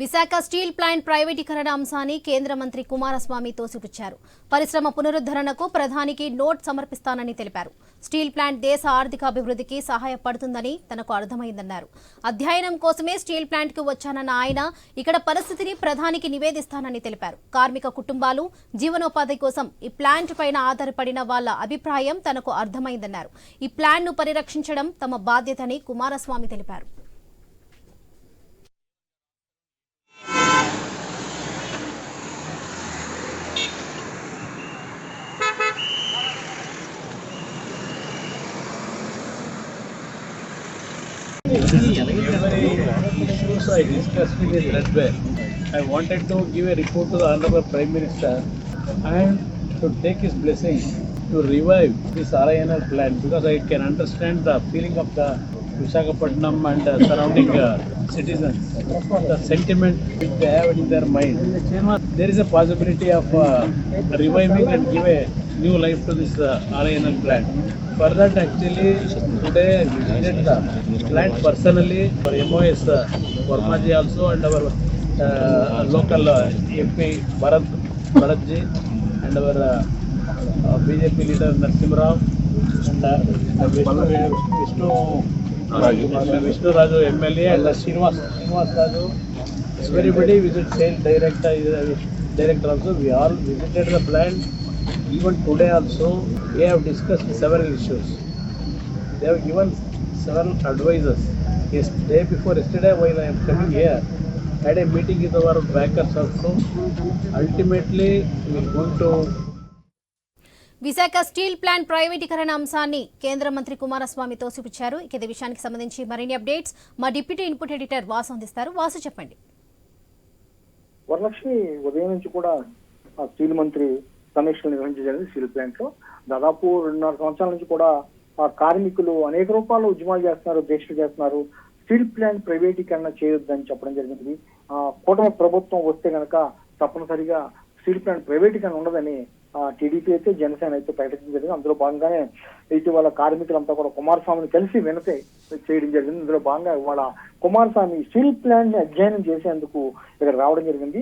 Visakha steel plant ప్రైవేటీకరణ అంశాన్ని కేంద్ర మంత్రి కుమారస్వామి తోసిపుచ్చారు. పరిశ్రమ పునరుద్ధరణకు ప్రధానికి నోట్ సమర్పిస్తానని తెలిపారు. స్టీల్ ప్లాంట్ దేశ ఆర్థికాభివృద్ధికి సహాయపడుతుందని తనకు అర్థమైందన్నారు. అధ్యయనం కోసమే స్టీల్ ప్లాంట్కు వచ్చానన్న ఆయన ఇక్కడ పరిస్థితిని ప్రధానికి నివేదిస్తానని తెలిపారు. కార్మిక కుటుంబాలు జీవనోపాధి కోసం ఈ ప్లాంట్ పైన ఆధారపడిన వాళ్ళ అభిప్రాయం తనకు అర్థమైందన్నారు. ఈ ప్లాంట్ను పరిరక్షించడం తమ బాధ్యతని కుమారస్వామి తెలిపారు. Issues I discussed with that way. I wanted to give a report to the Honorable Prime Minister and to take his blessing to revive this RINL plan because I can understand the feeling of the Visakhapatnam and the surrounding uh, citizens, the sentiment which they have in their mind. There is a possibility of uh, reviving and give a new life to this uh, RINL plan. For that, actually, today I visited the plant personally. For MOS uh, Varmaji also and our uh, local uh, MP Bharat Bharatji and our uh, uh, BJP leader Narsimha Rao and uh, Vishnu, Vishnu, Raju MLA and uh, Srinivas, Srinivas Raju. Everybody visit sale director, uh, director also. We all visited the plant. Even today also, we have discussed several issues. They have given several advices. Yes, day before yesterday, while I am coming here, had a meeting with our backers also. Ultimately, we are going to Visakha steel plant ప్రైవేటీకరణ అంశాన్ని కేంద్ర మంత్రి కుమారస్వామి తోసిపుచ్చారు ఇక ఇదే విషయానికి సంబంధించి మరిన్ని updates మా డిప్యూటీ ఇన్పుట్ ఎడిటర్ వాసు అందిస్తారు వాసు చెప్పండి వరలక్ష్మి ఉదయం నుంచి కూడా ఆ స్టీల్ మంత్రి సమీక్షలు నిర్వహించడం స్టీల్ ప్లాంట్లో దాదాపు రెండున్నర సంవత్సరాల నుంచి కూడా ఆ కార్మికులు అనేక రూపాయలు ఉద్యమాలు చేస్తున్నారు దీక్షలు చేస్తున్నారు. స్టీల్ ప్లాంట్ ప్రైవేటీకరణ చేయొద్దని చెప్పడం జరిగింది. ఆ కూటమి ప్రభుత్వం వస్తే కనుక తప్పనిసరిగా స్టీల్ ప్లాంట్ ప్రైవేటీకరణ ఉండదని టీడీపీ అయితే జనసేన అయితే ప్రకటించడం జరిగింది. అందులో భాగంగానే ఇటీవల కార్మికులంతా కూడా కుమారస్వామిని కలిసి వినతే చేయడం జరిగింది. ఇందులో భాగంగా ఇవాళ కుమారస్వామి స్టీల్ ప్లాంట్ని అధ్యయనం చేసేందుకు ఇక్కడ రావడం జరిగింది.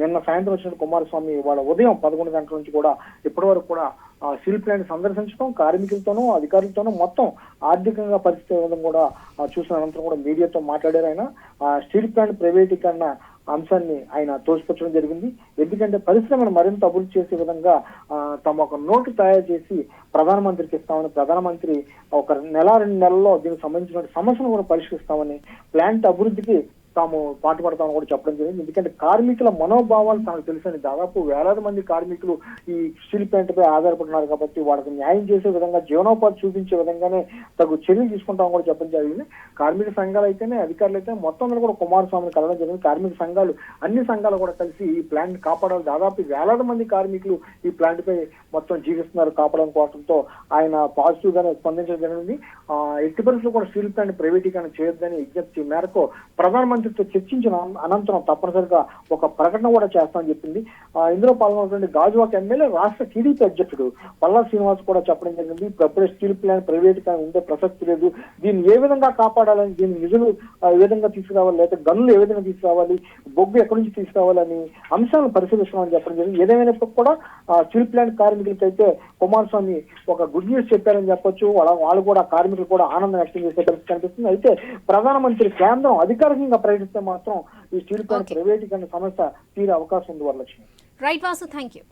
నిన్న సాయంత్రం వచ్చిన కుమారస్వామి ఇవాళ ఉదయం పదకొండు గంటల నుంచి కూడా ఇప్పటి వరకు కూడా ఆ స్టీల్ ప్లాంట్ సందర్శించడం కార్మికులతోనూ అధికారులతోనూ మొత్తం ఆర్థికంగా పరిస్థితి కూడా చూసిన అనంతరం కూడా మీడియాతో మాట్లాడారు ఆయన. స్టీల్ ప్లాంట్ ప్రైవేటీకరణ అంశాన్ని ఆయన తోసిపుచ్చడం జరిగింది. ఎందుకంటే పరిశ్రమను మరింత అభివృద్ధి చేసే విధంగా తమ ఒక నోటు తయారు చేసి ప్రధానమంత్రికి ఇస్తామని ప్రధానమంత్రి ఒక నెల రెండు నెలల్లో దీనికి సంబంధించిన సమస్యను కూడా పరిష్కరిస్తామని ప్లాంట్ అభివృద్ధికి తాము పాటుపడతామని కూడా చెప్పడం జరిగింది. ఎందుకంటే కార్మికుల మనోభావాలు తనకు తెలుసని దాదాపు వేలాది మంది కార్మికులు ఈ స్టీల్ ప్లాంట్ పై ఆధారపడుతున్నారు కాబట్టి వాళ్ళకి న్యాయం చేసే విధంగా జీవనోపాధి చూపించే విధంగానే తగు చర్యలు తీసుకుంటామని కూడా చెప్పడం జరిగింది. కార్మిక సంఘాలు అయితేనే అధికారులు అయితే మొత్తం మీద కూడా కుమారస్వామిని కలవడం జరిగింది. కార్మిక సంఘాలు అన్ని సంఘాలు కూడా కలిసి ఈ ప్లాంట్ కాపాడాలి. దాదాపు వేలాది మంది కార్మికులు ఈ ప్లాంట్ పై మొత్తం జీవిస్తున్నారు. కాపాడడం కోవడంతో ఆయన పాజిటివ్ గానే స్పందించడం జరిగింది. ఆ, ఎట్టి పరిస్థితులు కూడా స్టీల్ ప్లాంట్ ప్రైవేటీకరణ చేయొద్దని విజ్ఞప్తి మేరకు ప్రధానమంత్రితో చర్చించిన అనంతరం తప్పనిసరిగా ఒక ప్రకటన కూడా చేస్తామని చెప్పింది. ఇందులో పాల్గొన్నటువంటి గాజువాక ఎమ్మెల్యే రాష్ట్ర టీడీపీ అధ్యక్షుడు పల్లా శ్రీనివాస్ కూడా చెప్పడం జరిగింది. ఇప్పుడే స్టీల్ ప్లాంట్ ప్రైవేట్ ఉండే ప్రసక్తి లేదు. దీన్ని ఏ విధంగా కాపాడాలని దీన్ని నిధులు ఏ విధంగా తీసుకురావాలి లేకపోతే గన్నులు ఏ విధంగా తీసుకురావాలి బొగ్గు ఎక్కడి నుంచి తీసుకురావాలని అంశాలను పరిశీలిస్తున్నామని చెప్పడం జరిగింది. ఏదేమైనప్పటికీ కూడా స్టీల్ ప్లాంట్ కార్మికులకైతే కుమారస్వామి ఒక గుడ్ న్యూస్ చెప్పారని చెప్పొచ్చు. వాళ్ళ వాళ్ళు కూడా కార్మికులు కూడా ఆనందం వ్యక్తం చేసే పరిస్థితి కనిపిస్తుంది. అయితే ప్రధానమంత్రి కేంద్రం అధికారికంగా ప్రకటిస్తే మాత్రం ఈ స్టీల్ ప్లాంట్. ప్రైవేటీకరణ సమస్య తీరే అవకాశం ఉంది Varalakshmi right Vasu thank you